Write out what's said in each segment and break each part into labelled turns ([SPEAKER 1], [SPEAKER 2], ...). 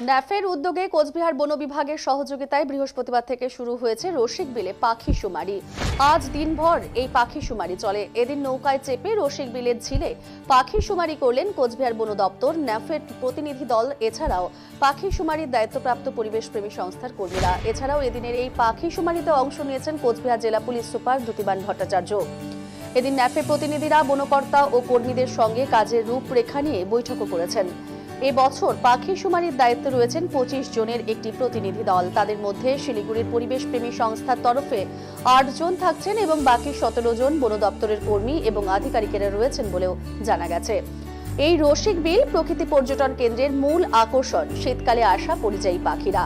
[SPEAKER 1] ন্যাফের উদ্যোগে কোচবিহার বন বিভাগের সহযোগিতায় বৃহস্পতিবার থেকে শুরু হয়েছে রসিক বিলে পাখি শুমারি। আজ দিনভর এই পাখি শুমারি চলে। এদিন নৌকায় চেপে রসিক বিলের ঝিলে পাখি শুমারি করলেন কোচবিহার বন দপ্তর, ন্যাফের প্রতিনিধি দল, এছাড়াও পাখি শুমারির দায়িত্বপ্রাপ্ত পরিবেশ প্রেমী সংস্থার কর্মীরা। এছাড়াও এদিনের এই পাখি শুমারিতে অংশ নিয়েছেন কোচবিহার জেলা পুলিশ সুপার দ্যুতিবান ভট্টাচার্য। এদিন ন্যাফে প্রতিনিধিরা বনকর্তা ও কর্মীদের সঙ্গে কাজের রূপরেখা নিয়ে বৈঠকও করেছেন। এবছর পাখি শুমারির দায়িত্বে রয়েছেন পঁচিশ জনের একটি প্রতিনিধি দল। তাদের মধ্যে শিলিগুড়ির পরিবেশ প্রেমী সংস্থার তরফে আট জন থাকছেন এবং বাকি সতেরো জন বন দপ্তরের কর্মী এবং আধিকারিকেরা রয়েছেন বলেও জানা গেছে। এই রসিক বিল প্রকৃতি পর্যটন কেন্দ্রের মূল আকর্ষণ, শীতকালে আসা পরিযায়ী পাখিরা।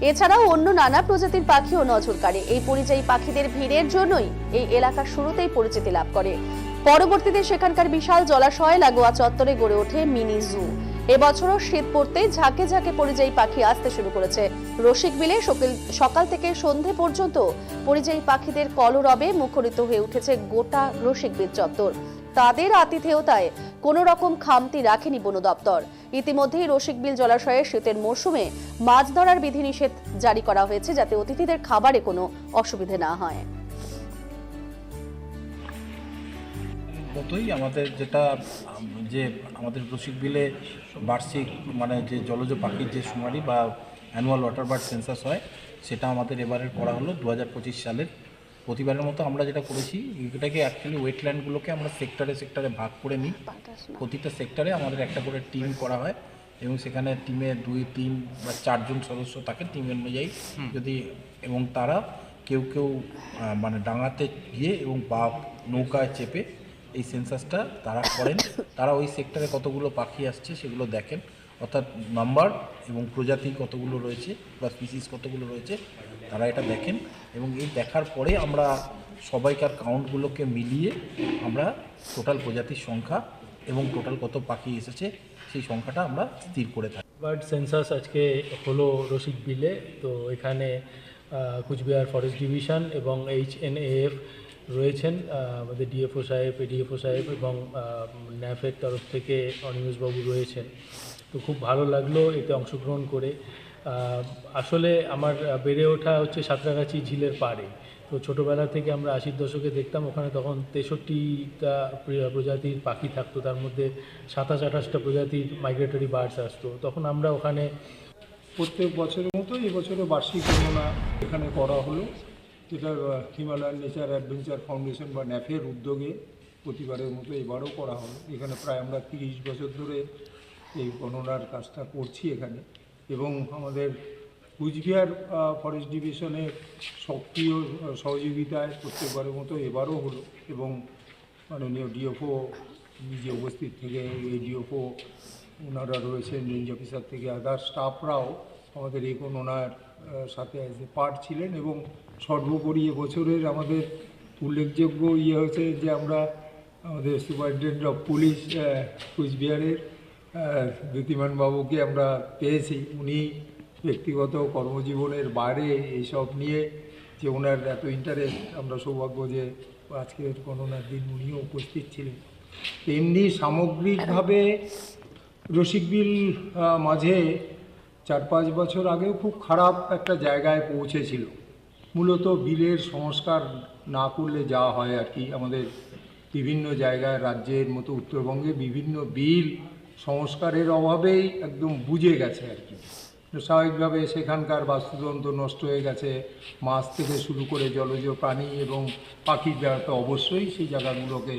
[SPEAKER 1] এছাড়াও অন্য নানা প্রজাতির পাখিও নজর কাড়ে। এই পরিযায়ী পাখিদের ভিড়ের জন্যই এই এলাকা শুরুতেই পরিচিতি লাভ করে। পরবর্তীতে সেখানকার বিশাল জলাশয় লাগোয়া চত্বরে গড়ে ওঠে মিনি জু। এবছরও শীত পড়তে ঝাঁকে ঝাঁকে পরিযায়ী পাখি আসতে শুরু করেছে। রসিক বিলে সকাল- থেকে সন্ধে পর্যন্ত পরিযায়ী পাখিদের কলরবে মুখরিত হয়ে উঠেছে গোটা রসিক বিল চত্বর। তাদের আতিথেয়তায় কোনো রকম খামতি রাখেনি বন দপ্তর। ইতিমধ্যেই রসিকবিল জলাশয়ে শীতের মরশুমে মাছ ধরার বিধিনিষেধ জারি করা হয়েছে যাতে অতিথিদের খাবারে কোনো অসুবিধে না হয়।
[SPEAKER 2] মতোই আমাদের যেটা যে আমাদের রসিক বিলে বার্ষিক মানে যে জলজ পাখির যে শুমারি বা অ্যানুয়াল ওয়াটার বার্ড সেন্সাস হয় সেটা আমাদের এবারের করা হলো দু হাজার পঁচিশ সালের। প্রতিবারের মতো আমরা যেটা করেছি এটাকে অ্যাকচুয়ালি ওয়েটল্যান্ডগুলোকে আমরা সেক্টরে সেক্টরে ভাগ করে নিই। প্রতিটা সেক্টরে আমাদের একটা করে টিম করা হয় এবং সেখানে টিমে দুই তিন বা চারজন সদস্য থাকে টিম অনুযায়ী। যদি এবং তারা কেউ কেউ মানে ডাঙাতে গিয়ে এবং বা নৌকায় চেপে এই সেন্সাসটা তারা করেন। তারা ওই সেক্টরে কতগুলো পাখি আসছে সেগুলো দেখেন। অর্থাৎ নাম্বার এবং প্রজাতি কতগুলো রয়েছে বা স্পিসিস কতগুলো রয়েছে, তারা এটা দেখেন। এবং এই দেখার পরে আমরা সবাইকার কাউন্টগুলোকে মিলিয়ে আমরা টোটাল প্রজাতির সংখ্যা এবং টোটাল কত পাখি এসেছে সেই সংখ্যাটা আমরা স্থির করে থাকি।
[SPEAKER 3] বার্ড সেন্সাস আজকে হলো রসিক বিলে। তো এখানে কুচবিহার ফরেস্ট ডিভিশন এবং এইচ এন এফ রয়েছেন আমাদের ডিএফও সাহেব এডিএফও সাহেব এবং ন্যাফের তরফ থেকে অনিমেষবাবু রয়েছেন। তো খুব ভালো লাগল এতে অংশগ্রহণ করে। আসলে আমার বেড়ে ওঠা হচ্ছে সাঁতরাগাছি ঝিলের পাড়ে। তো ছোটোবেলা থেকে আমরা আশির দশকে দেখতাম, ওখানে তখন তেষট্টিটা প্র- প্রজাতির পাখি থাকতো। তার মধ্যে সাতাশ, আঠাশটা প্রজাতির মাইগ্রেটরি বার্ডস আসতো। তখন আমরা ওখানে
[SPEAKER 4] প্রত্যেক বছরের মতো এবছরে বার্ষিক গণনা এখানে করা হলো। যেটা হিমালয়ান নেচার অ্যাডভেঞ্চার ফাউন্ডেশন বা ন্যাফের উদ্যোগে প্রতিবারের মতো এবারও করা হলো এখানে প্রায় আমরা তিরিশ বছর ধরে এই গণনার কাজটা করছি এখানে। এবং আমাদের কুচবিহার ফরেস্ট ডিভিশনের সক্রিয় সহযোগিতায় প্রত্যেকবারের মতো এবারও হলো। এবং মাননীয় ডিএফও নিজে উপস্থিত থেকে এডিএফও ওনারা রয়েছেন রেঞ্জ অফিসার থেকে আদার স্টাফরাও আমাদের গণনার আহ, সাথে অ্যাজ এ পার্ট ছিলেন এবং সর্বোপরি এবছরের আমাদের উল্লেখযোগ্য ইয়ে হয়েছে যে আমরা আমাদের সুপারিনটেন্ডেন্ট অফ পুলিশ কুচবিহারের দ্যুতিমান বাবুকে আমরা পেয়েছি। উনি ব্যক্তিগত কর্মজীবনের বাইরে এইসব নিয়ে যে ওনার এত ইন্টারেস্ট আমরা সৌভাগ্য যে আজকের গণনার দিন উনিও উপস্থিত ছিলেন। তেমনি সামগ্রিকভাবে রসিকবিল মাঝে চার পাঁচ বছর আগেও খুব খারাপ একটা জায়গায় পৌঁছেছিল। মূলত বিলের সংস্কার না করলে যা হয় আর কি। আমাদের বিভিন্ন জায়গায়, রাজ্যের মতো উত্তরবঙ্গে বিভিন্ন বিল সংস্কারের অভাবেই একদম বুঝে গেছে আর কি। স্বাভাবিকভাবে সেখানকার বাস্তুতন্ত্র নষ্ট হয়ে গেছে। মাছ থেকে শুরু করে জলজ প্রাণী এবং পাখির তো অবশ্যই সেই জায়গাগুলোকে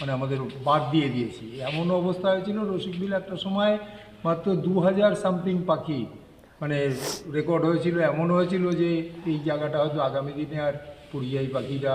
[SPEAKER 4] মানে আমাদের বাদ দিয়ে দিয়েছি। এমন অবস্থা হয়েছিল রসিকবিল একটা সময় মাত্র দু হাজার সামথিং পাখি মানে রেকর্ড হয়েছিল, এমন হয়েছিল যে এই জায়গাটা হয়তো আগামী দিনে আর পরিযায়ী পাখিরা